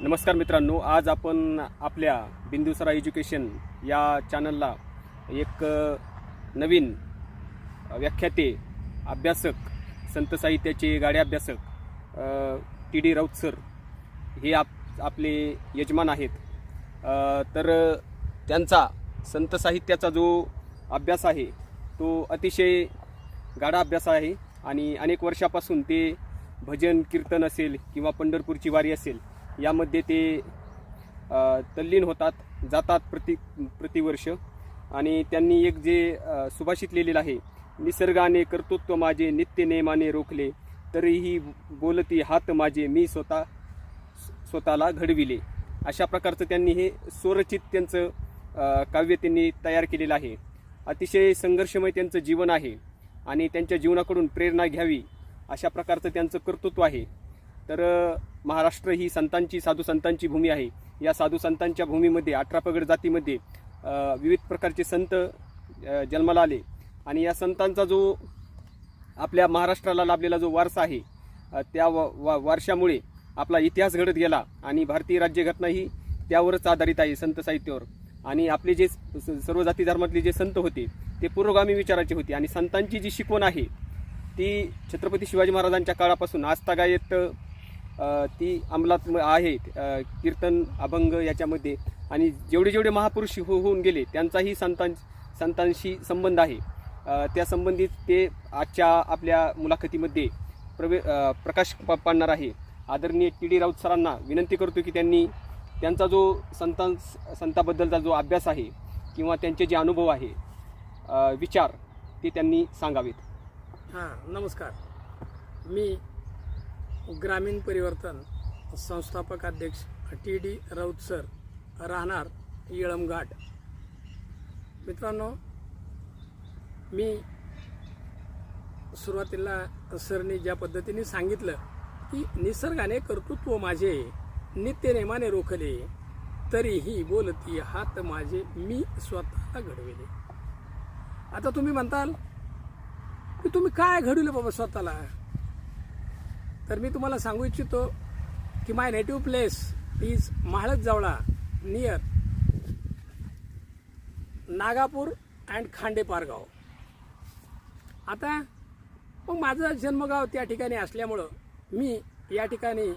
नमस्कार मित्रांनो आज आपण आपल्या बिंदुसरा एज्युकेशन या चॅनलला एक नवीन व्याख्याते अभ्यासक संत साहित्याचे गाडे अभ्यासक टी डी राऊत सर हे आप आपले यजमान आहेत. तर त्यांचा संत साहित्याचा जो अभ्यास आहे तो अतिशय गाढा अभ्यास आहे आणि अनेक वर्षापासून ते भजन कीर्तन असेल किंवा पंढरपूरची वारी असेल यामध्ये ते तल्लीन होतात जातात प्रति प्रतिवर्ष. आणि त्यांनी एक जे सुभाषित लिहिलेलं आहे निसर्गाने कर्तृत्व माझे नित्य नेमाने रोखले तरीही बोलती हात माझे मी स्वतः स्वतःला घडविले. अशा प्रकारचं त्यांनी हे स्वरचित त्यांचं काव्य त्यांनी तयार केलेलं आहे. अतिशय संघर्षमय त्यांचं जीवन आहे आणि त्यांच्या जीवनाकडून प्रेरणा घ्यावी अशा प्रकारचं त्यांचं कर्तृत्व आहे. तर महाराष्ट्र ही संतांची साधू संतांची भूमी आहे. या साधू संतांच्या भूमीमध्ये अठरा पगड जातीमध्ये विविध प्रकारचे संत जन्माला आले. आणि या संतांचा जो आपल्या महाराष्ट्राला लाभलेला जो वारसा आहे त्या वा वा- वारशामुळे आपला इतिहास घडत गेला आणि भारतीय राज्यघटना ही त्यावरच आधारित आहे संत साहित्यावर. आणि आपले जे स- सर्व जाती धर्मातले जे संत होते ते पुरोगामी विचाराचे होते. आणि संतांची जी शिकवण आहे ती छत्रपती शिवाजी महाराजांच्या काळापासून आस्थागायत ती अंमलात आहे. कीर्तन अभंग याच्यामध्ये. आणि जेवढे जेवढे महापुरुष हो होऊन गेले त्यांचाही संतां संतांशी संबंध आहे. त्या संबंधित ते आजच्या आपल्या मुलाखतीमध्ये प्रवे प्रकाश पाडणार आहे. आदरणीय टी डी राऊत सरांना विनंती करतो की त्यांनी त्यांचा जो संतां संताबद्दलचा जो अभ्यास आहे किंवा त्यांचे जे अनुभव आहे विचार ते त्यांनी सांगावेत. हां नमस्कार. मी ग्रामीण परिवर्तन संस्थापक अध्यक्ष टी डी राऊत सर राहणार येळमघाट. मित्रांनो मी सुरुवातीला सरनी ज्या पद्धतीने सांगितलं की निसर्गाने कर्तृत्व माझे नित्य नेमाने रोखले तरीही बोलती हात माझे मी स्वतःला घडविले. आता तुम्ही म्हणताल की तुम्ही काय घडवलं बाबा स्वतःला? तर मी तुम्हाला सांगू इच्छितो की my native place is Mahalat Jawala near Nagapur and Khande Pargaon आता मग माझं जन्मगाव त्या ठिकाणी असल्यामुळं मी या ठिकाणी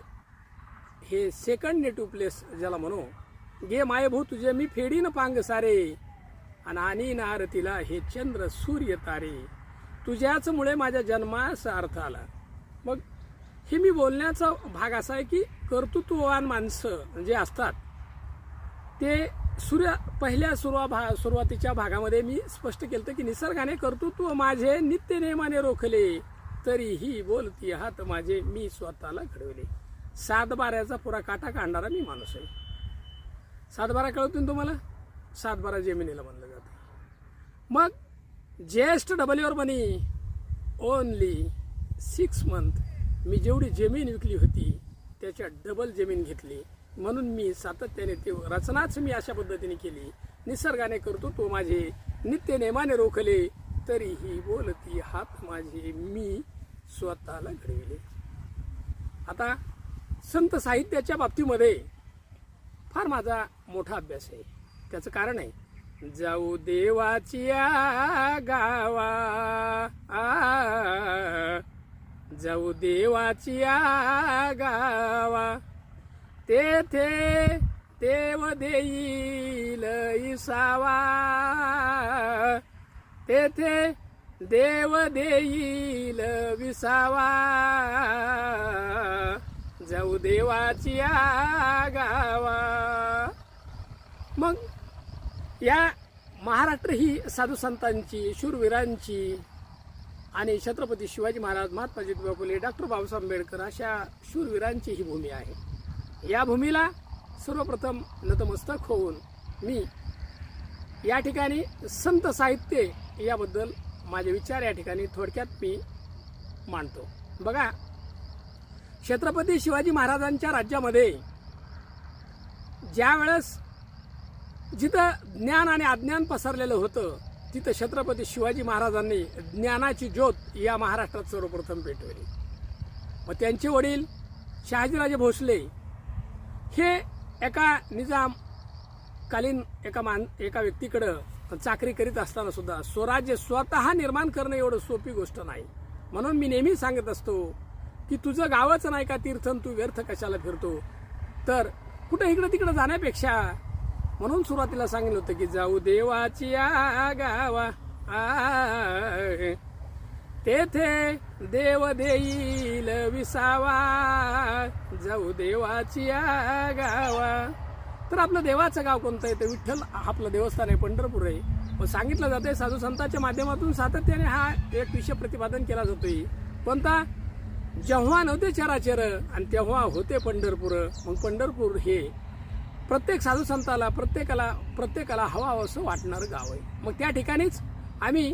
हे सेकंड नेटिव्ह प्लेस ज्याला म्हणू गे मायभू तुझे मी फेडीन पांग सारे आणि आणि नारतीला हे चंद्र सूर्य तारे. तुझ्याचमुळे माझ्या जन्मास अर्थ आला. मग हे मी बोलण्याचा भाग असा आहे की कर्तृत्ववान माणसं जे असतात ते सूर्य पहिल्या सुरुवा भा सुरुवातीच्या भागामध्ये मी स्पष्ट केलं होतं की निसर्गाने कर्तृत्व माझे नित्य नेमाने रोखले तरीही बोलती हात माझे मी स्वतःला घडवले. सातबाऱ्याचा पुरा काटा काढणारा मी माणूस आहे. सातबारा कळतो तुम्हाला? सातबारा जमिनीला म्हणलं जातं. मग ज्येष्ठ डबलवर बनी ओनली सिक्स मंथ मी जेवढी जमीन विकली होती त्याच्या डबल जमीन घेतली. म्हणून मी सातत्याने ते रचनाच मी अशा पद्धतीने केली. निसर्गाने करतो तो माझे नित्य नेमाने रोखले तरीही बोलती हात माझे मी स्वतःला घडविले. आता संत साहित्याच्या बाबतीमध्ये फार माझा मोठा अभ्यास आहे. त्याचं कारण आहे जाऊ देवाची गावा आ, जाऊ देवाची गावा तेथे देव देईल इसावा. तेथे देव देईल विसावा. जाऊ देवाची गावा मग या महाराष्ट्र ही साधू संतांची शूरवीरांची आणि छत्रपती शिवाजी महाराज महात्मा ज्योतिबा फुले डॉक्टर बाबासाहेब आंबेडकर अशा शूरवीरांची ही भूमी आहे. या भूमीला सर्वप्रथम नतमस्तक होऊन मी या ठिकाणी संत साहित्य याबद्दल माझे विचार या ठिकाणी थोडक्यात मी मांडतो. बघा छत्रपती शिवाजी महाराजांच्या राज्यामध्ये ज्या वेळेस जिथं ज्ञान आणि अज्ञान पसरलेलं होतं तिथं छत्रपती शिवाजी महाराजांनी ज्ञानाची ज्योत या महाराष्ट्रात सर्वप्रथम पेटवली. मग त्यांचे वडील शहाजीराजे भोसले हे एका निजाम कालीन एका मान एका व्यक्तीकडं चाकरी करीत असताना सुद्धा स्वराज्य स्वतः निर्माण करणं एवढं सोपी गोष्ट नाही. म्हणून मी नेहमी सांगत असतो की तुझं गावच नाही का तीर्थन तू व्यर्थ कशाला फिरतो? तर कुठं इकडं तिकडं जाण्यापेक्षा म्हणून सुरुवातीला सांगितलं होतं की जाऊ देवाची आ गावा आ तेथे देव देईल विसावा. जाऊ देवाची आ गावा तर आपलं देवाचं गाव कोणतं आहे? ते विठ्ठल आपलं देवस्थान आहे पंढरपूर आहे. मग सांगितलं जाते साधू संतांच्या माध्यमातून सातत्याने हा एक विषय प्रतिपादन केला जातोय. कोणता? जेव्हा नव्हते चराचर आणि तेव्हा होते पंढरपूर. मग पंढरपूर हे प्रत्येक साधू संताला प्रत्येकाला प्रत्येकाला हवा असं वाटणारं गाव आहे. मग त्या ठिकाणीच आम्ही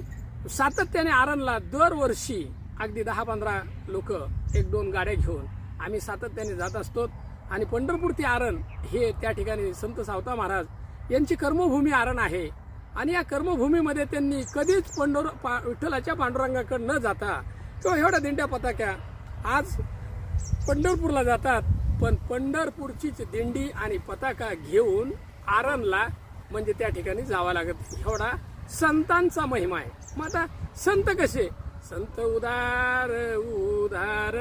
सातत्याने आरणला दरवर्षी अगदी दहा पंधरा लोक एक दोन गाड्या घेऊन आम्ही सातत्याने जात असतो. आणि पंढरपूर ते आरण हे त्या ठिकाणी संत सावता महाराज यांची कर्मभूमी आरण आहे. आणि या कर्मभूमीमध्ये त्यांनी कधीच पंढर पा विठ्ठलाच्या पांडुरंगाकडे न जाता किंवा एवढ्या दिंड्या पताक्या आज पंढरपूरला जातात. पण पंढरपूरचीच दिंडी आणि पताका घेऊन आरणला म्हणजे त्या ठिकाणी जावं लागत. एवढा संतांचा महिमा आहे. मग आता संत कसे? संत उदार उदार.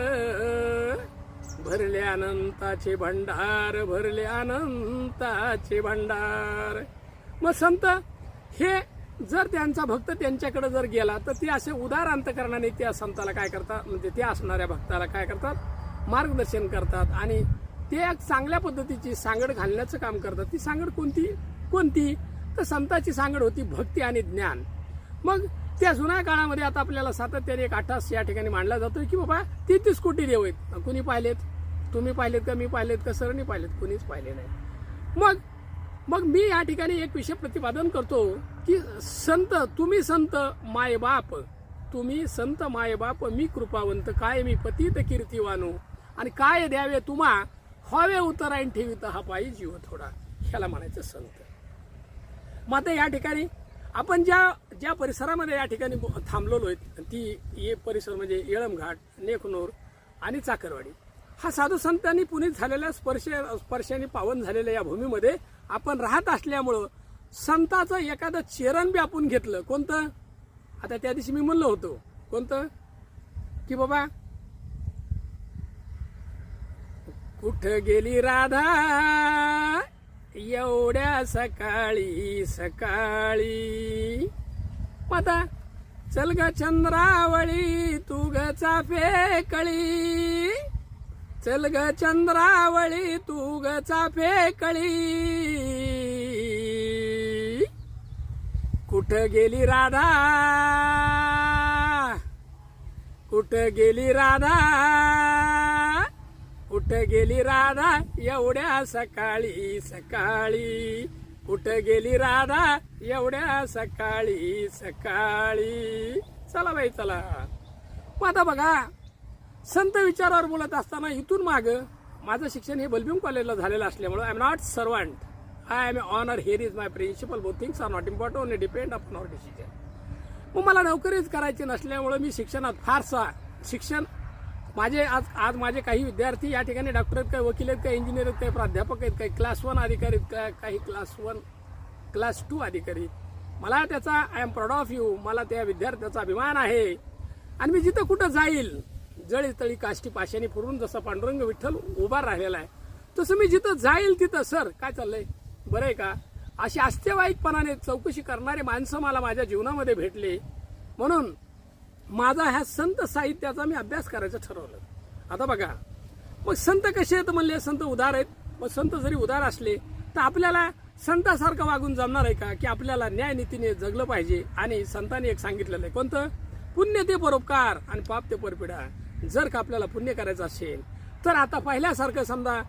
भरले अनंताचे भंडार भरले अनंताचे भंडार. मग संत हे जर त्यांचा भक्त त्यांच्याकडे जर गेला तर ते असे उदार अंतकरणाने त्या संताला काय करतात? म्हणजे त्या असणाऱ्या भक्ताला काय करतात? मार्गदर्शन करतात आणि ते एक चांगल्या पद्धतीची सांगड घालण्याचं काम करतात. ती सांगड कोणती? कोणती? तर संताची सांगड होती भक्ती आणि ज्ञान. मग त्या जुन्या काळामध्ये आता आपल्याला सातत्याने एक आठास या ठिकाणी मांडला जातोय की बाबा तेहतीस कोटी देव आहेत. कुणी पाहिलेत? तुम्ही पाहिलेत का? मी पाहिलेत का? सरणी पाहिलेत. कुणीच पाहिले नाही. मग मग मी या ठिकाणी एक विषय प्रतिपादन करतो की संत तुम्ही संत मायबाप. तुम्ही संत मायबाप मी कृपावंत काय मी पतित कीर्तिवानो. आणि काय द्यावे तुम्हा? हवे उतरायन ठेवित हा पायी जीव हो थोडा. ह्याला म्हणायचं संत. मग आता या ठिकाणी आपण ज्या ज्या परिसरामध्ये या ठिकाणी थांबलेलो आहेत ती ये परिसर म्हणजे येळमघाट नेखनूर आणि चाकरवाडी. हा साधू संतांनी पुनीत झालेल्या स्पर्श स्पर्शाने पावन झालेल्या या भूमीमध्ये आपण राहत असल्यामुळं संताचं एखादं चेरण बी आपण घेतलं. कोणतं? आता त्या दिवशी मी म्हणलो होतो. कोणतं? की बाबा कुठं गेली राधा? एवढ्या सकाळी सकाळी. पता चल ग चंद्रावळी तू गचा कळी. चल ग चंद्रावळी तू गचा कळी. कुठं गेली राधा? कुठं गेली राधा? कुठं गेली राधा? एवढ्या सकाळी सकाळी. कुठं गेली राधा? एवढ्या सकाळी सकाळी. चला बाई चला. मग आता बघा संत विचारावर बोलत असताना इथून माग माझं शिक्षण हे बलबीम कॉलेजला झालेलं असल्यामुळे I am not servant I am owner here is my principle both things are not important only depend upon our decision मग मला नोकरीच करायची नसल्यामुळं मी शिक्षणात फारसा शिक्षण माझे आज आज माझे काही विद्यार्थी या ठिकाणी डॉक्टर आहेत काही वकील आहेत काही इंजिनियर आहेत काही प्राध्यापक आहेत काही क्लास वन अधिकारी आहेत का- काही क्लास वन क्लास टू अधिकारी आहेत. मला त्याचा I am proud of you मला त्या विद्यार्थ्याचा अभिमान आहे. आणि मी जिथं कुठं जाईल जळी तळी काष्टी पाशाने फिरून जसा पांडुरंग विठ्ठल उभा राहिलेला आहे तसं मी जिथं जाईल तिथं सर काय चाललंय? बरं आहे का? अशी आस्थेवाईकपणाने चौकशी करणारे माणसं मला माझ्या जीवनामध्ये भेटले. म्हणून माझा ह्या संत साहित्याचा मी अभ्यास करायचं ठरवलं. आता बघा मग संत कसे आहेत म्हणले? संत उदार आहेत. मग संत जरी उदार असले तर आपल्याला संतासारखं वागून जमणार आहे का? की आपल्याला न्यायनीतीने जगलं पाहिजे? आणि संतांनी एक सांगितलेलं आहे. कोणतं? पुण्य ते परोपकार आणि पाप ते परपिडा. जर का आपल्याला पुण्य करायचं असेल तर आता पहिल्यासारखं समजा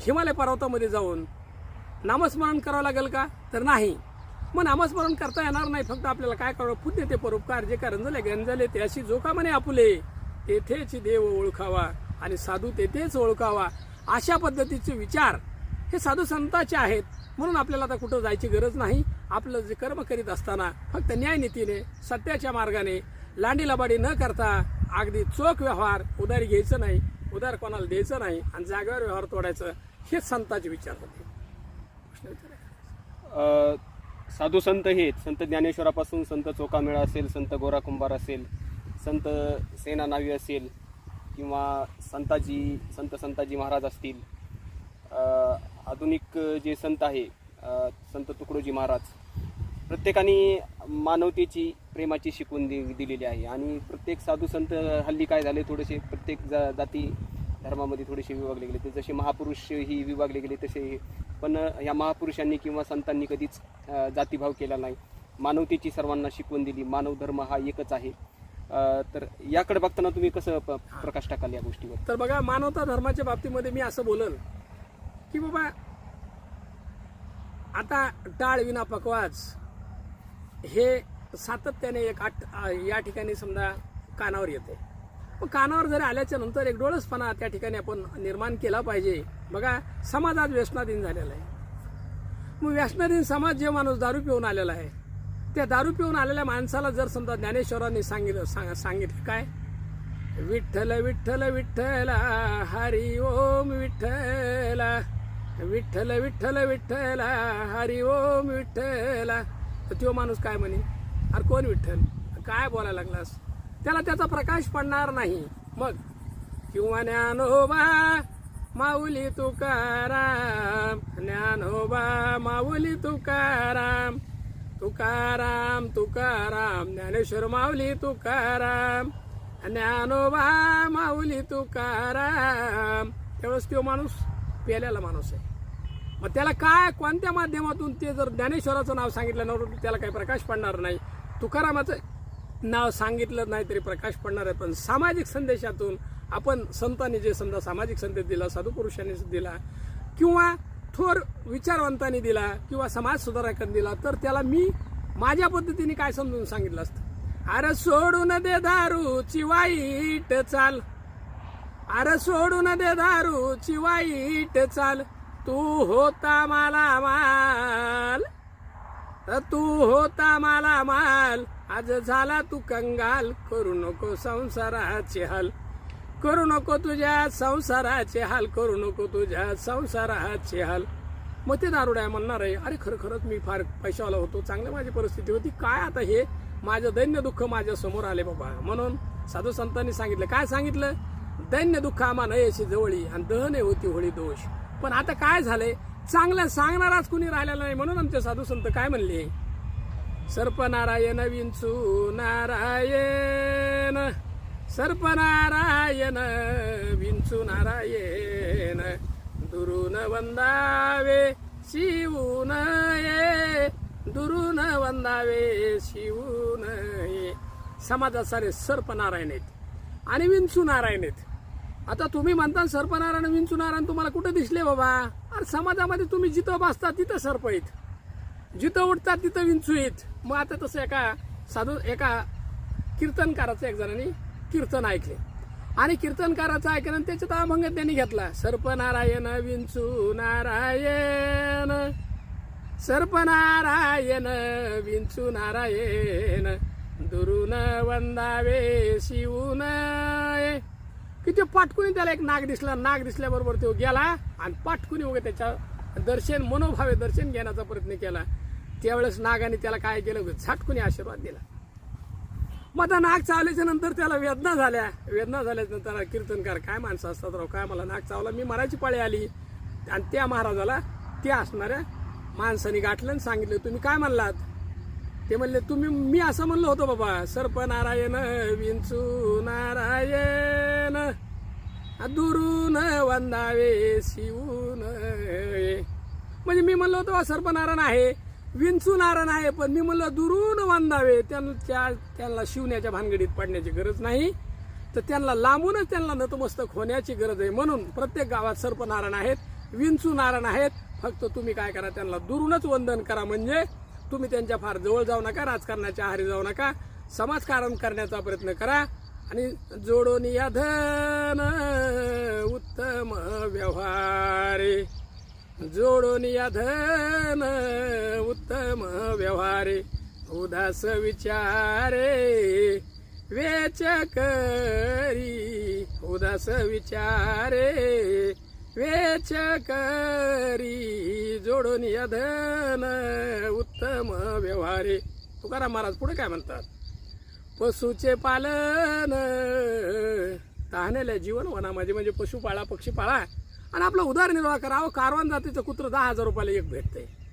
हिमालय पर्वतामध्ये जाऊन नामस्मरण करावं लागेल का? तर नाही. मग नामस्मरण करता येणार नाही. फक्त आपल्याला काय करावं? पुण्य ते परोपकार. जे का रंजले गंजले ते अशी जोकामाने म्हणे आपुले. तेथेच देव ओळखावा आणि साधू तेथेच ओळखावा. अशा पद्धतीचे विचार हे साधू संतांचे आहेत. म्हणून आपल्याला आता कुठं जायची गरज नाही. आपलं जे कर्म करीत असताना फक्त न्यायनीतीने सत्याच्या मार्गाने लांडी लबाडी न करता अगदी चोख व्यवहार उधारी घ्यायचं नाही उधार कोणाला द्यायचं नाही आणि जागेवर व्यवहार तोडायचं. हेच संतांचे विचार होते. साधू संत हे संत ज्ञानेश्वरापासून संत चोकामेळा असेल संत गोरा कुंभार असेल संत सेना नावी असेल किंवा संताजी संत संताजी महाराज असतील. आधुनिक जे संत आहे संत तुकडोजी महाराज प्रत्येकाने मानवतेची प्रेमाची शिकवण दि दिलेली आहे. आणि प्रत्येक साधू संत हल्ली काय झाले थोडेसे प्रत्येक जा जाती धर्मामध्ये थोडेसे विभागले गेले. ते जसे महापुरुष ही विभागले गेले तसे पण या महापुरुषांनी किंवा संतांनी कधीच जातीभाव केला नाही. मानवतेची सर्वांना शिकवण दिली. मानव धर्म हा एकच आहे. तर याकडे बघताना तुम्ही कसं प- प्रकाश टाकाल या गोष्टीवर? तर बघा मानवता धर्माच्या बाबतीमध्ये मी असं बोलल की बाबा आता टाळ विना पकवाज हे सातत्याने एक आठ या ठिकाणी समजा कानावर येते. मग कानावर जरी आल्याच्यानंतर एक डोळसपणा त्या ठिकाणी आपण निर्माण केला पाहिजे. बघा समाजात व्यसनाधीन झालेला आहे. मग व्यसनाधीन समाज जे माणूस दारू पिऊन आलेला आहे त्या दारू पिऊन आलेल्या माणसाला जर समजा ज्ञानेश्वरांनी सांगितलं सांग- सांगितलं काय? विठ्ठल विठ्ठल विठ्ठल हरी ओम विठ्ठल विठ्ठल विठ्ठल विठ्ठल हरी ओम विठ्ठल. तर तो माणूस काय म्हणे? अरे कोण विठ्ठल? काय बोलायला लागलास? त्याला त्याचा प्रकाश पडणार नाही. मग किंवा ज्ञानोबा माऊली तुकाराम ज्ञानोबा हो माऊली तुकाराम. तुकाराम तुकाराम ज्ञानेश्वर माऊली तुकाराम. ज्ञानोबा हो माऊली तुकाराम. त्यावेळेस तो माणूस पेलेला माणूस आहे. मग त्याला काय कोणत्या माध्यमातून ते जर ज्ञानेश्वराचं नाव सांगितलं नव्हतं त्याला काही प्रकाश पडणार नाही. तुकारामाचं नाव सांगितलं नाही तरी प्रकाश पडणार आहे पण सामाजिक संदेशातून आपण संतांनी जे समजा सामाजिक संदेश दिला साधू पुरुषांनी दिला किंवा थोर विचारवंतांनी दिला किंवा समाज सुधारकांनी दिला तर त्याला मी माझ्या पद्धतीने काय समजून सांगितलं असतं? अरे सोडून दे दारूची वाईट चाल. अरे सोडून दे दारूची वाईट चाल. तू होता मला माल. तू होता मला माल. आज झाला तू कंगाल करू नको संसाराचे हाल. करू नको तुझ्या संसाराचे हाल करू नको तुझ्या संसाराचे हाल. मग ते दारुड्या म्हणणार आहे अरे खरं खरंच मी फार पैशावाला होतो चांगली माझी परिस्थिती होती. काय आता हे? माझं दैन्य दुःख माझ्यासमोर आले बाबा. म्हणून साधू संतांनी सांगितलं काय सांगितलं? दैन्य दुःख आम्हा नयेशी जवळी आणि दहने होती होळी दोष. पण आता काय झालंय? चांगलं सांगणाराच कुणी राहिलेला नाही. म्हणून आमचे साधू संत काय म्हणले? सर्पनारायण विंचू नारायण सर्पनारायण विंचू नारायण दुरून वंदावे शिवून ये दुरून वंदावे शिवून ये समाजात सारे सर्पनारायण आहेत आणि विंचू नारायण आहेत. आता तुम्ही म्हणता सर्पनारायण विंचू नारायण तुम्हाला कुठं दिसले बाबा? अरे समाजामध्ये तुम्ही जिथं बसता तिथं सर्प आहेत. जिथं उठतात तिथं विंचू आहेत. मग आता तसं एका साधू एका कीर्तनकाराचं एक जणांनी कीर्तन ऐकले. आणि कीर्तनकाराचं ऐकलं आणि त्याच्यात अभंग त्यांनी घेतला. सर्पनारायण विंचू नारायण. सर्पनारायण विंचू नारायण. दुरून वंदावे शिवून. ये. पाटकुनी त्याला एक नाग दिसला. नाग दिसल्याबरोबर तो गेला आणि पाटकुनी वगैरे त्याच्या दर्शन मनोभावे दर्शन घेण्याचा प्रयत्न केला. त्यावेळेस नागाने त्याला काय केलं? झटकुनी आशीर्वाद दिला. मग आता नाक चावल्याच्या नंतर त्याला वेदना झाल्या. वेदना झाल्याच्यानंतर कीर्तनकार काय माणसं असतात राव? काय मला नाक चावला? मी मराठी पाळी आली. आणि त्या महाराजाला त्या असणाऱ्या माणसाने गाठलं आणि सांगितलं तुम्ही काय म्हणलात? ते म्हणले तुम्ही मी असं म्हणलं होतं बाबा सर्प नारायण विंचू नारायण दुरून वंदावे शिवून म्हणजे मी म्हणलो होतो सर्पनारायण आहे. विंचू नाही आहे पण मी म्हणलं दुरून वंदावे त्यांच्या त्यांना शिवण्याच्या भानगडीत पडण्याची गरज नाही. तर त्यांना लांबूनच त्यांना नतमस्तक होण्याची गरज आहे. म्हणून प्रत्येक गावात सर्पनारायण आहेत विंचू नारायण आहेत फक्त तुम्ही काय करा त्यांना दुरूनच वंदन करा. म्हणजे तुम्ही त्यांच्या फार जवळ जाऊ नका राजकारणाच्या आहारी जाऊ नका. समाजकारण करण्याचा प्रयत्न करा. आणि जोडून या धन उत्तम व्यवहारे. जोडून या धन उत्तम व्यवहारे उदास विचारे वेच करी. उदास विचारे वेच करी. जोडून यधन उत्तम व्यवहारे. तुकाराम महाराज पुढे काय म्हणतात? पशुचे पालन तहानेल्या जीवन वना माझे म्हणजे पशु पाळा पक्षी पाळा आणि आपला उदरनिर्वाह करा. अहो कारवान जातीचं कुत्र दहा हजार रुपयाला एक भेटते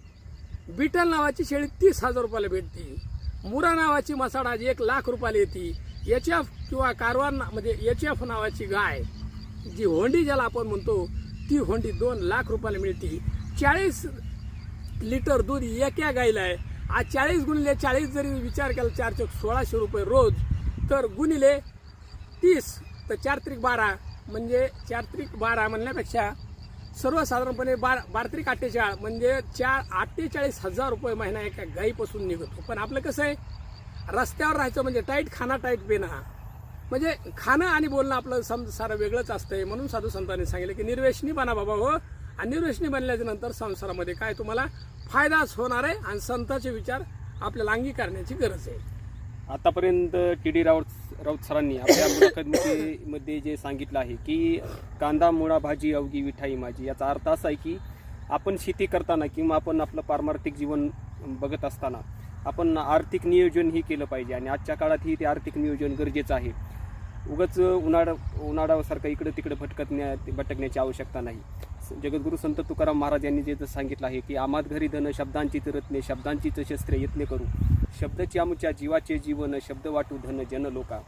बिटल नावाची शेळी तीस हजार रुपयाला भेटती. मुरा नावाची मसाडा जी एक लाख रुपयाला येते. एच एफ किंवा कारवान म्हणजे एच एफ नावाची गाय जी होंडी ज्याला आपण म्हणतो ती होंडी दोन लाख रुपयाला मिळते. चाळीस लिटर दूध एका गाईला आहे. आज चाळीस गुणिले चाळीस जरी विचार केला चार चौक सोळाशे रुपये रोज तर गुणिले तीस तर चार त्रिक बारा म्हणजे चार त्रिक बारा म्हणण्यापेक्षा सर्वसाधारणपणे बार बारा त्रिक अठ्ठेचाळ म्हणजे चार अठ्ठेचाळीस हजार रुपये महिना एका गाईपासून निघतो. पण आपलं कसं आहे रस्त्यावर राहायचं म्हणजे टाईट खाना टाईट पेना म्हणजे खाणं आणि बोलणं आपलं सम सारं वेगळंच असतंय म्हणून साधू संतांनी सांगितलं की निर्वेशनी बना बाबा हो. आणि निर्वेशनी बनल्याच्या नंतर संसारामध्ये काय तुम्हाला फायदाच होणार आहे आणि संतांचे विचार आपल्याला अंगीकारण्याची गरज आहे. आतापर्यंत टी डी रावत राऊत सरांनी आपल्या मुलाखतीमध्ये जे सांगितलं आहे की कांदा मुळा भाजी अवघी विठाई माझी याचा अर्थ असा आहे की आपण शेती करताना किंवा आपण आपलं पारमार्थिक जीवन बघत असताना आपण आर्थिक नियोजन ही केलं पाहिजे आणि आजच्या काळातही ते आर्थिक नियोजन गरजेचं आहे. उगाच उन्हाळा उन्हाळ्यासारखं इकडं तिकडं भटकतण्या भटकण्याची आवश्यकता नाही. जगद्गुरु संत तुकाराम महाराज यांनी जे सांगितलं आहे की आमात घरी धन शब्दांची रत्ने शब्दांचीच शस्त्रे यत्ने करू. शब्दची आमच्या जीवाचे जीवन शब्द वाटू धन जन लोका.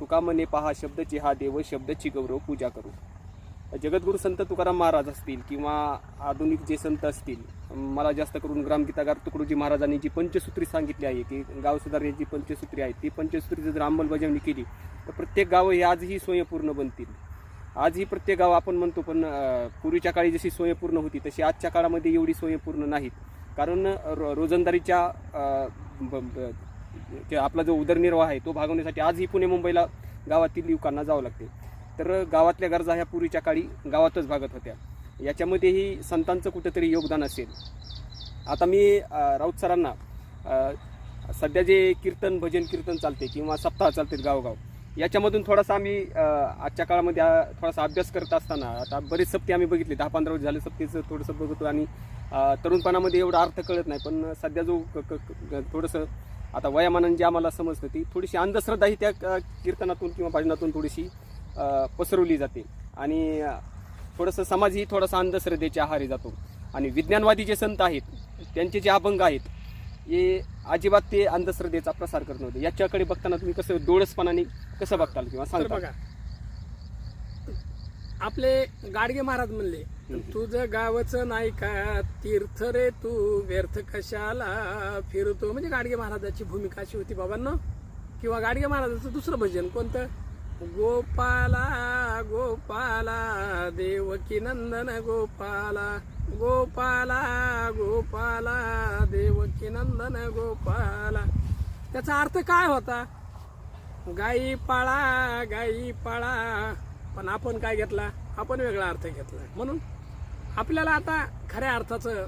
तुका मने पहा शब्दची हा देव शब्दची गौरव पूजा करू. जगद्गुरु संत तुकाराम महाराज असतील किंवा आधुनिक जे संत असतील मला जास्त करून ग्रामगीतागार तुकडोजी महाराजांनी जी पंचसूत्री सांगितली आहे की गाव सुधारण्याची पंचसूत्री आहे ती पंचसूत्रीचं जर अंमलबजावणी केली तर प्रत्येक गावं हे आजही स्वयंपूर्ण बनतील. आजही प्रत्येक गाव आपण म्हणतो पण पूर्वीच्या काळी जशी सोयपूर्ण होती तशी आजच्या काळामध्ये एवढी सोयपूर्ण नाहीत. कारण रो रोजंदारीच्या आपला जो उदरनिर्वाह आहे तो भागवण्यासाठी आजही पुणे मुंबईला गावातील युवकांना जावं लागते. तर गावातल्या गरजा ह्या पूर्वीच्या काळी गावातच भागत होत्या. याच्यामध्येही संतांचं कुठंतरी योगदान असेल. आता मी राऊत सरांना सध्या जे कीर्तन भजन कीर्तन चालते किंवा सप्ताह चालते गावगाव याच्यामधून थोडासा आम्ही आजच्या काळामध्ये थोडासा अभ्यास करत असताना आता बरेच सप्ती आम्ही बघितले दहा पंधरा वर्ष झाले सप्तेचं थोडंसं बघतो आणि तरुणपणामध्ये एवढा अर्थ कळत नाही पण सध्या जो क- थोडंसं आता वयामानाने जी आम्हाला समजतं ती थोडीशी अंधश्रद्धा ही त्या कीर्तनातून किंवा भजनातून थोडीशी पसरवली जाते. आणि थोडंसं समाज ही थोडासा अंधश्रद्धेच्या आहारी जातो. आणि विज्ञानवादी जे संत आहेत त्यांचे जे अभंग आहेत हे अजिबात ते अंधश्रद्धेचा प्रसार करत नव्हते. याच्याकडे बघताना तुम्ही कसं डोळसपणाने कसं बघताल किंवा तर सांगता बघा. आपले गाडगे महाराज म्हणले तुझं गावचं नाही का तीर्थ रे तू? व्यर्थ कशाला फिरतो? म्हणजे गाडगे महाराजाची भूमिका अशी होती बाबांनो. किंवा गाडगे महाराजाचं दुसरं भजन कोणतं? गोपाला गोपाला देवकी नंदन गोपाला गोपाला गोपाला देवकी नंदन गोपाला त्याचा अर्थ काय होता? गाई पाळा गाई पाळा. पण आपण काय घेतला? आपण वेगळा अर्थ घेतला. म्हणून आपल्याला आता खऱ्या अर्थाचं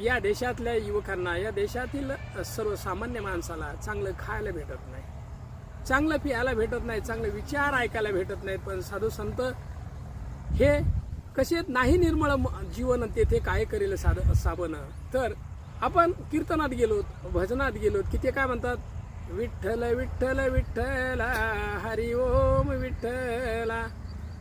या देशातल्या युवकांना या देशातील सर्वसामान्य माणसाला चांगलं खायला भेटत नाही. चांगलं पियाला भेटत नाही चांगले विचार ऐकायला भेटत नाहीत पण साधू संत हे कसे नाही निर्मळ म- जीवन तेथे काय करेल साध साबण? तर आपण कीर्तनात गेलोत भजनात गेलोत की ते काय म्हणतात? विठ्ठल विठ्ठल विठ्ठला हरी ओम विठ्ठला.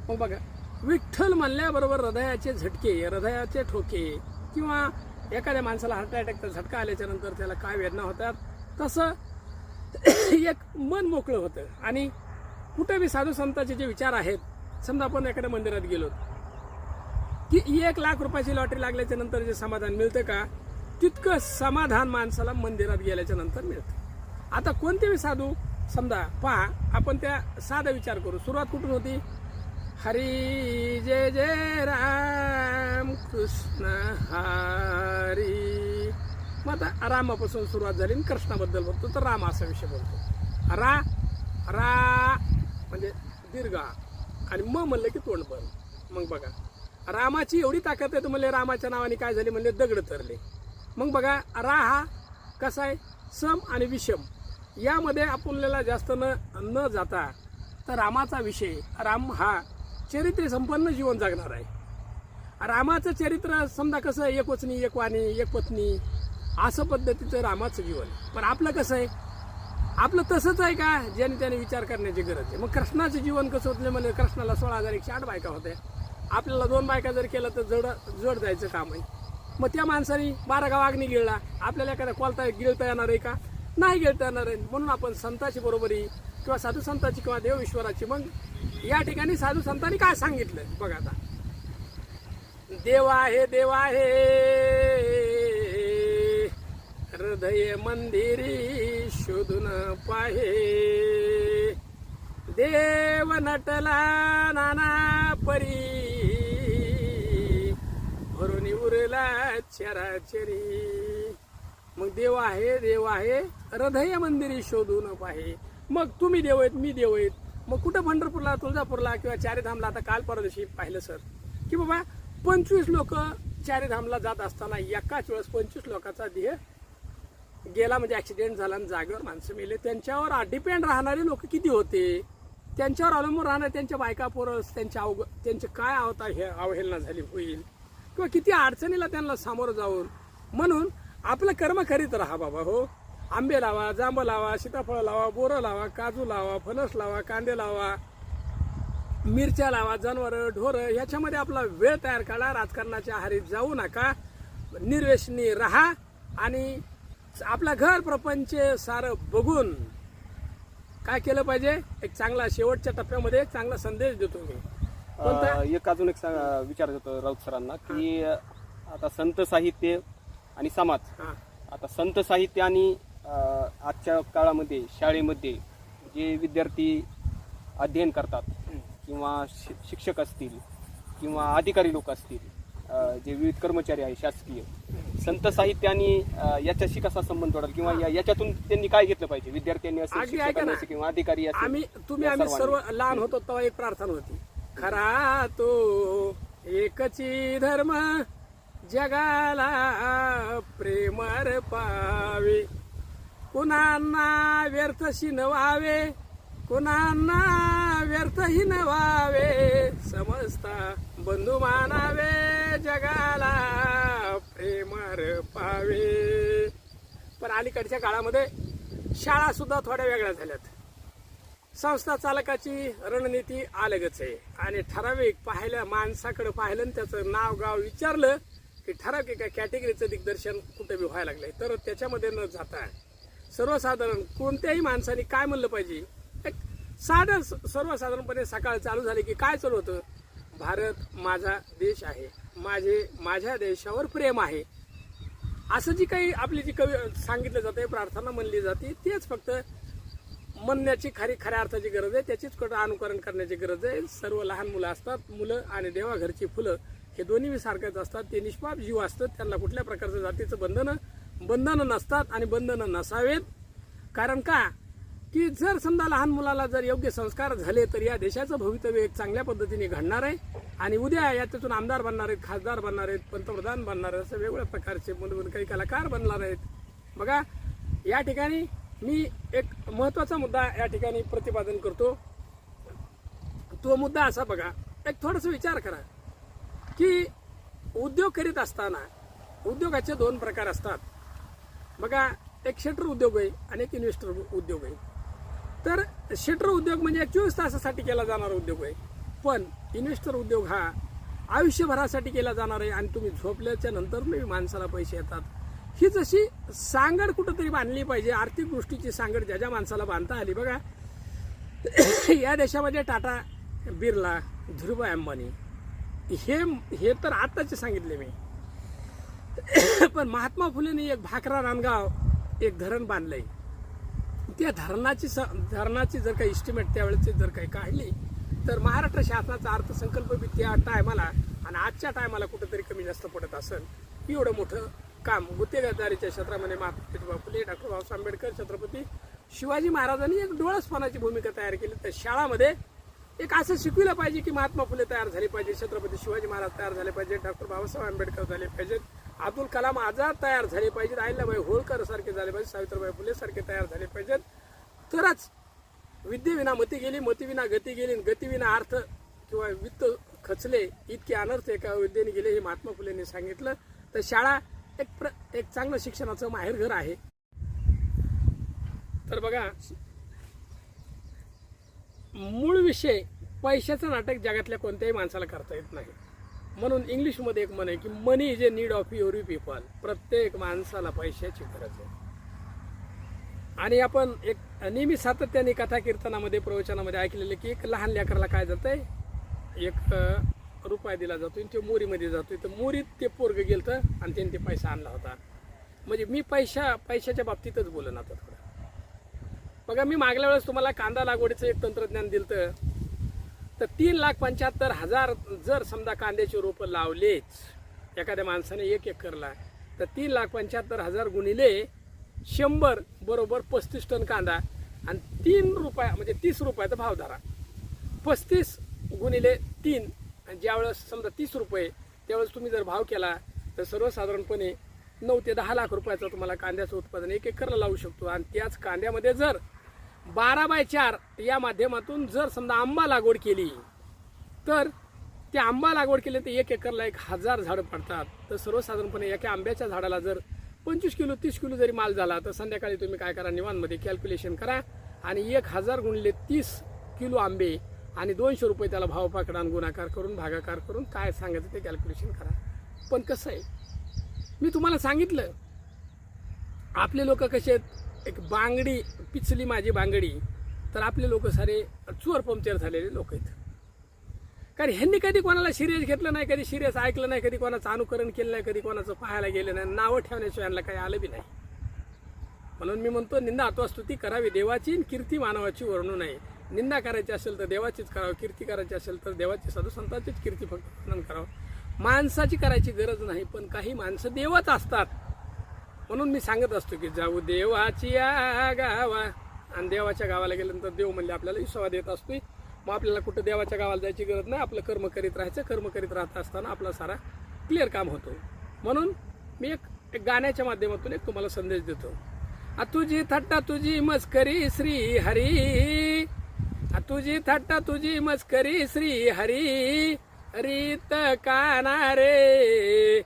मग बघा विठ्ठल म्हणल्याबरोबर हृदयाचे झटके हृदयाचे ठोके किंवा एखाद्या माणसाला हार्ट अटॅकचा झटका आल्याच्यानंतर त्याला काय वेदना होतात? तसं एक मन मोकळं होतं. आणि कुठे बी साधू संतांचे जे विचार आहेत समजा आपण एखाद्या मंदिरात गेलो की एक लाख रुपयाची लॉटरी लागल्याच्या नंतर जे समाधान मिळतं का? तितकं समाधान माणसाला मंदिरात गेल्याच्यानंतर मिळतं. आता कोणते बी साधू समजा पहा आपण त्या साधा विचार करू. सुरुवात कुठून होती? हरी जय जय राम कृष्ण हरी. मग आता रामापासून सुरुवात झाली आणि कृष्णाबद्दल बोलतो तर राम असा विषय बोलतो. रा रा म्हणजे दीर्घ आणि म म्हणलं की तोंड बंद. मग बघा रामाची एवढी ताकद आहे तर रामाच्या नावाने काय झाले म्हणले दगड तरले. मग बघा रा हा कसा आहे? सम आणि विषम. यामध्ये आपल्याला जास्त न न जाता तर रामाचा विषय राम हा चरित्र संपन्न जीवन जगणार आहे. रामाचं चरित्र समजा कसं एक वचनी एक वाणी एक पत्नी असं पद्धतीचं रामाचं जीवन. पण आपलं कसं आहे? आपलं तसंच आहे का? ज्याने त्याने विचार करण्याची गरज आहे. मग कृष्णाचं जीवन कसं होतं? म्हणजे कृष्णाला सोळा हजार एकशे आठ बायका होत्या. आपल्याला दोन बायका जर केलं तर जड जड जायचं काम आहे. मग त्या माणसाने बारा गाव अग्नी गिळला. आपल्याला एखादा कोलता गिळता येणार आहे का? नाही गिळता येणार आहे. म्हणून आपण संताची बरोबरी किंवा साधू संताची किंवा देव ईश्वराची. मग या ठिकाणी साधू संतांनी काय सांगितलं? बघा आता. देव आहे देव आहे. हृदय मंदिरी शोधून पाहे. देव नटला नाना परी. भरून उरला चराचरी मग देव आहे देव आहे हृदय मंदिरी शोधून पाहे. मग तुम्ही देव आहेत मी देव आहेत. मग कुठं पंढरपूरला तुळजापूरला किंवा चारीधामला आता काल परदेशी पाहिलं सर? की बाबा पंचवीस लोक चारीधामला जात असताना एकाच वेळेस पंचवीस लोकांचा देह गेला म्हणजे ऍक्सिडेंट झाला आणि जागेवर माणसं मेले. त्यांच्यावर डिपेंड राहणारे लोक किती होते? त्यांच्यावर अवलंबून राहणार त्यांच्या बायका पोरं त्यांच्या अवघ त्यांचे काय आवता हे अवहेलना झाली होईल? किंवा किती अडचणीला त्यांना सामोरं जाऊन म्हणून आपलं कर्म करीत राहा बाबा हो. आंबे लावा जांब लावा सीताफळ लावा बोरं लावा काजू लावा फणस लावा कांदे लावा मिरच्या लावा जनावरं ढोरं ह्याच्यामध्ये आपला वेळ तयार करा. राजकारणाच्या आहारी जाऊ नका. निर्वेशनी राहा आणि आपला घर प्रपंच सारं बघून काय केलं पाहिजे? एक चांगला शेवटच्या टप्प्यामध्ये एक चांगला संदेश देतो मी. कोणता? एक अजून एक विचारत होतो राऊत सरांना की आता संत साहित्य आणि समाज. हा. आता संत साहित्य आणि अ, आजच्या काळामध्ये शाळेमध्ये जे विद्यार्थी अध्ययन करतात किंवा शि- शिक्षक असतील किंवा अधिकारी लोक असतील जे विविध कर्मचारी आहे शासकीय संत साहित्य आणि अ, याच्याशी कसा संबंध जोडाल किंवा याच्यातून त्यांनी काय घेतलं पाहिजे विद्यार्थ्यांनी असेल ना. किंवा अधिकारी आम्ही तुम्ही आम्ही सर्व. लहान होतो तेव्हा एक प्रार्थना होती खरा तो एकची धर्म जगाला प्रेमर पावे कुणांना व्यर्थशी नवावे कुणांना व्यर्थही न व्हावे समजता बंधू मानावे जगाला प्रेमार पावे पण अलीकडच्या काळामध्ये शाळा सुद्धा थोड्या वेगळ्या झाल्यात. संस्था चालकाची रणनीती अलगच आहे. आणि ठराविक पाहिल्या माणसाकडे पाहिलं आणि त्याचं नाव गाव विचारलं की ठराविक एका कॅटेगरीचं दिग्दर्शन कुठे बी व्हायला लागलंय. तर त्याच्यामध्ये न जाता सर्वसाधारण कोणत्याही माणसाने काय म्हणलं पाहिजे साधं स- सर्वसाधारणपणे सकाळ चालू झाली की काय चालू होतं? भारत माझा देश आहे. माझे माझ्या देशावर प्रेम आहे. असं जी काही आपली जी कवी सांगितलं जाते प्रार्थना म्हणली जाते तेच फक्त म्हणण्याची खरी खऱ्या अर्थाची गरज आहे. त्याचीच कुठं अनुकरण करण्याची गरज आहे. सर्व लहान मुलं असतात मुलं आणि देवाघरची फुलं हे दोन्ही सारखेच असतात. ते निष्पाप जीव असतात. त्यांना कुठल्या प्रकारचं जातीचं बंधनं बंधनं नसतात आणि बंधनं नसावेत. कारण का? की जर समजा लहान मुलाला जर योग्य संस्कार झाले तर या देशाचं भवितव्य एक चांगल्या पद्धतीने घडणार आहे. आणि उद्या याच्यातून आमदार बनणार आहेत खासदार बनणार आहेत पंतप्रधान बनणार आहेत असं वेगवेगळ्या प्रकारचे मुलं काही कलाकार बनणार आहेत. बघा या ठिकाणी मी एक महत्त्वाचा मुद्दा या ठिकाणी प्रतिपादन करतो. तो मुद्दा असा बघा एक थोडस विचार करा की उद्योग करीत असताना उद्योगाचे दोन प्रकार असतात. बघा एक शेटर उद्योग आहे आणि एक इन्व्हेस्टर उद्योग आहे. तर शेटर उद्योग म्हणजे चोवीस तासासाठी केला जाणारा उद्योग आहे. पण इन्व्हेस्टर उद्योग हा आयुष्यभरासाठी केला जाणार आहे आणि तुम्ही झोपल्याच्या नंतर माणसाला पैसे येतात. ही जशी सांगड कुठंतरी बांधली पाहिजे आर्थिक गोष्टीची सांगड ज्या ज्या माणसाला बांधता आली. बघा या देशामध्ये टाटा बिर्ला धीरूभाई अंबानी हे हे तर आत्ताचे सांगितले मी. पण महात्मा फुलेंनी एक भाकरा रानगाव एक धरण बांधलंय. त्या धरणाची स- धरणाची जर काही इस्टिमेट त्यावेळेची जर काही काढली तर महाराष्ट्र शासनाचा अर्थसंकल्प बी त्या टायमाला आणि आजच्या टायमाला कुठेतरी कमी जास्त पडत असेल एवढं मोठं काम गुत्तेदारीच्या क्षेत्रामध्ये महात्मा फुले डॉक्टर बाबासाहेब आंबेडकर छत्रपती शिवाजी महाराजांनी एक डोळसपणाची भूमिका तयार केली. तर शाळामध्ये एक असं शिकविलं पाहिजे की महात्मा फुले तयार झाले पाहिजे छत्रपती शिवाजी महाराज तयार झाले पाहिजे डॉक्टर बाबासाहेब आंबेडकर झाले पाहिजेत. अब्दुल कलाम आझाद तयार झाले पाहिजेत. अहिल्याबाई होळकर सारखे झाले पाहिजे सावित्रीबाई फुले सारखे तयार झाले पाहिजेत. तरच विद्येविना मती गेली मतीविना गती गेली आणि गतीविना अर्थ किंवा वित्त खचले इतके अनर्थ एका विद्येने गेले हे महात्मा फुलेंनी सांगितलं. तर शाळा एक प्र एक चांगलं शिक्षणाचं माहेरघर आहे. तर बघा मूळ विषय पैशाचं नाटक जगातल्या कोणत्याही माणसाला करता येत नाही. म्हणून इंग्लिशमध्ये एक म्हण आहे की money is a need of your people प्रत्येक माणसाला पैशाची गरज आहे. आणि आपण एक नेहमी सातत्याने कथा कीर्तनामध्ये प्रवचनामध्ये ऐकलेलं की एक लहान लेकराला काय जातंय एक रुपया दिला जातो आणि तो मोरीमध्ये जातोय. तर मोरीत ते पोरग गेलं आणि त्याने ते पैसा आणला होता. म्हणजे मी पैशा पैशाच्या बाबतीतच बोलन आता थोडं. बघा मी मागल्या वेळेस तुम्हाला कांदा लागवडीचं एक तंत्रज्ञान दिलं तर तर तीन लाख पंच्याहत्तर हजार जर समजा कांद्याचे रोपं लावलेच एखाद्या माणसाने एक एकरला तर तीन लाख पंच्याहत्तर हजार गुणिले शंभर बरोबर पस्तीस टन कांदा आणि तीन रुपया म्हणजे तीस रुपयाचा भाव धरा. पस्तीस गुणिले तीन आणि ज्यावेळेस समजा तीस रुपये त्यावेळेस तुम्ही जर भाव केला तर सर्वसाधारणपणे नऊ ते दहा लाख रुपयाचं तुम्हाला कांद्याचं उत्पादन एक एकरला लावू शकतो. आणि त्याच कांद्यामध्ये जर बारा बाय चार या माध्यमातून जर समजा आंबा लागवड केली तर ते आंबा लागवड केली तर एक एकरला एक हजार झाडं पडतात. तर सर्वसाधारणपणे एका आंब्याच्या झाडाला जर पंचवीस किलो तीस किलो जरी माल झाला तर संध्याकाळी तुम्ही काय करा निवांमध्ये कॅल्क्युलेशन करा आणि एक हजार गुणले तीस किलो आंबे आणि दोनशे रुपये त्याला भाव पाकडा गुणाकार करून भागाकार करून काय सांगायचं ते कॅल्क्युलेशन करा. पण कसं आहे मी तुम्हाला सांगितलं आपले लोक कसे आहेत? एक बांगडी पिचली माझी बांगडी तर आपले लोक सारे चोर पंक्चर झालेले लोक आहेत. कारण ह्यांनी कधी कोणाला सिरियस घेतलं नाही कधी सिरियस ऐकलं नाही कधी कोणाचं अनुकरण केलं नाही कधी कोणाचं पाहायला गेलं नाही नावं ठेवण्याशिवाय यांना काही आलं बी नाही. म्हणून मी म्हणतो निंदा स्तुती करावी देवाची आणि कीर्ती मानवाची वर्णू नाही. निंदा करायची असेल तर देवाचीच करावं कीर्ती करायची असेल तर देवाची साधू संतांचीच कीर्ती फक्त वर्णन करावं. माणसाची करायची गरज नाही पण काही माणसं देवच असतात. म्हणून मी सांगत असतो की जाऊ देवाची या गावा आणि देवाच्या गावाला गेल्यानंतर देव म्हणजे आपल्याला विश्वास देत असतोय. मग आपल्याला कुठं देवाच्या गावाला जायची गरज नाही. आपलं कर्म करीत राहायचं. कर्म करीत राहत असताना आपला सारा क्लिअर काम होतो. म्हणून मी एक एक गाण्याच्या माध्यमातून एक तुम्हाला संदेश देतो. आ तुझी थट्टा तुझी मस्करी श्री हरी. आ तुझी थट्टा तुझी मस्करी श्री हरी. रीत काना रे.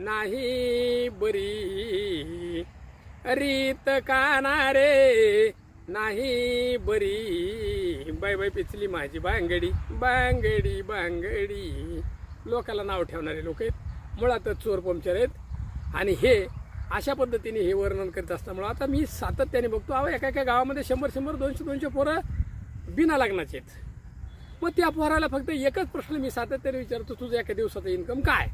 नाही बरी. रीत काना रे नाही बरी. बाय बाय पिचली माझी बांगडी बांगडी बांगडी. लोकाला नाव ठेवणारे लोक आहेत. मुळातच चोर पंक्चर आहेत. आणि हे अशा पद्धतीने हे वर्णन करत असल्यामुळं आता मी सातत्याने बघतो अहो एका एका गावामध्ये शंभर शंभर दोनशे दोनशे पोरं बिना लागण्याचे आहेत. मग त्या पोराला फक्त एकच प्रश्न मी सातत्याने विचारतो तुझं एका दिवसाचं इन्कम काय?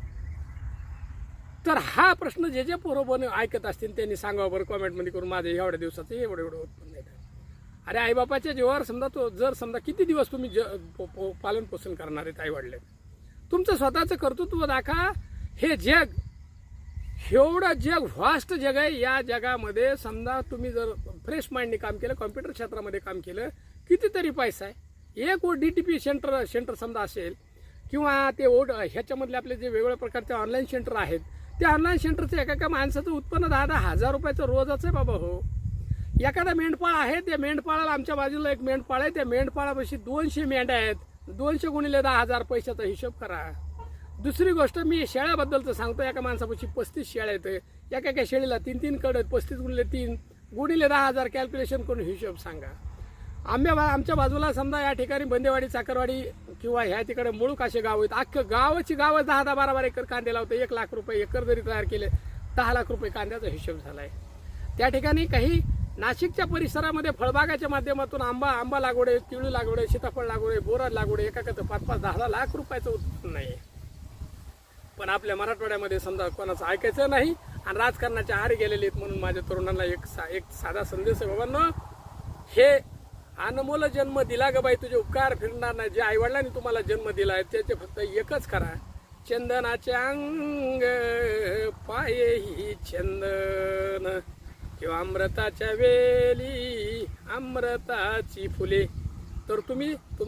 तर हा प्रश्न जे जे पोरं ऐकत असतील त्यांनी सांगावं बरं कॉमेंटमध्ये करून माझं एवढ्या दिवसाचं एवढं एवढं उत्पन्न येतं अरे आईबापाच्या जीवावर समजा तो जर समजा किती दिवस तुम्ही ज पो- पालन पोषण करणार आहेत आईवडले तुमचं स्वतःचं कर्तृत्व दाखा हे जग एवढं जग व्हास्ट जग आहे. या जगामध्ये समजा तुम्ही जर फ्रेश माइंडने काम केलं कॉम्प्युटर क्षेत्रामध्ये काम केलं कितीतरी पैसा आहे. एक O D T P center center समजा असेल किंवा ते ओड ह्याच्यामधले आपले जे वेगवेगळ्या प्रकारचे ऑनलाईन सेंटर आहेत त्या ऑनलाईन सेंटरचं एका एका माणसाचं उत्पन्न दहा दहा हजार रुपयाचं रोजच आहे बाबा हो. एखादा मेंढपाळ आहे त्या मेंढपाळाला आमच्या बाजूला एक मेंढपाळ आहे. त्या मेंढपाळापाशी दोनशे मेंढ्या आहेत. दोनशे गुणिले दहा हजार पैशाचा हिशोब करा. दुसरी गोष्ट मी शेळ्याबद्दलचं सांगतो. एका माणसापाशी पस्तीस शेळ्या आहेत एका एका शेळीला तीन तीन कड आहेत पस्तीस गुणिले तीन गुणिले दहा हजार कॅल्क्युलेशन करून हिशोब सांगा. आंब्या आमच्या बाजूला समजा या ठिकाणी बंदेवाडी चाकरवाडी किंवा ह्या तिकडे मुळूक असे गाव आहेत. अख्खं गावाची गावं दहा दहा बारा बारा एकर कांदे लावते. एक लाख रुपये एकर जरी तयार केले दहा लाख रुपये कांद्याचा हिशोब झाला आहे त्या ठिकाणी काही नाशिकच्या परिसरामध्ये फळबागाच्या माध्यमातून आंबा आंबा लागवड आहे तिळू लागवड आहे सीताफळ लागवड आहे बोरा लागवड आहे. एका पाच पाच दहा दहा लाख रुपयाचं उत्पन्न आहे. पण आपल्या मराठवाड्यामध्ये समजा कोणाचं ऐकायचं नाही आणि राजकारणाच्या आहारी गेलेले आहेत म्हणून माझ्या तरुणांना एक सा एक साधा संदेश आहे. बाबांना हे अनमोल जन्म दिला ग बाई तुझे उपकार फिरणार नाही. जे आईवडिलांनी तुम्हाला जन्म दिला आहे त्याचे फक्त एकच करा चंदनाचे अंग पाये ही चंदन किंवा अमृताच्या वेली अमृताची फुले. तर तुम्ही तुम